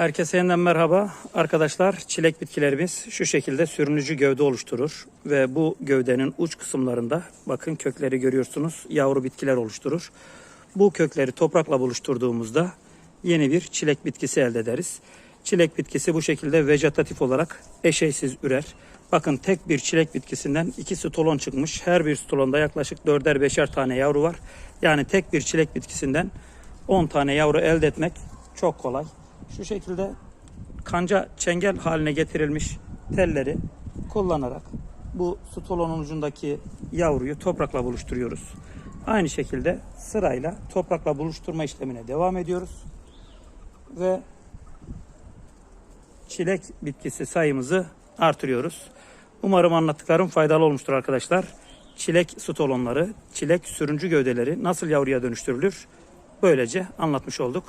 Herkese yeniden merhaba. Arkadaşlar çilek bitkilerimiz şu şekilde sürünücü gövde oluşturur. Ve bu gövdenin uç kısımlarında bakın kökleri görüyorsunuz yavru bitkiler oluşturur. Bu kökleri toprakla buluşturduğumuzda yeni bir çilek bitkisi elde ederiz. Çilek bitkisi bu şekilde vejetatif olarak eşeysiz ürer. Bakın tek bir çilek bitkisinden iki stolon çıkmış. Her bir stolonda yaklaşık dörder beşer tane yavru var. Yani tek bir çilek bitkisinden 10 tane yavru elde etmek çok kolay. Şu şekilde kanca çengel haline getirilmiş telleri kullanarak bu stolonun ucundaki yavruyu toprakla buluşturuyoruz. Aynı şekilde sırayla toprakla buluşturma işlemine devam ediyoruz. Ve çilek bitkisi sayımızı artırıyoruz. Umarım anlattıklarım faydalı olmuştur arkadaşlar. Çilek stolonları, çilek sürüncü gövdeleri nasıl yavruya dönüştürülür? Böylece anlatmış olduk.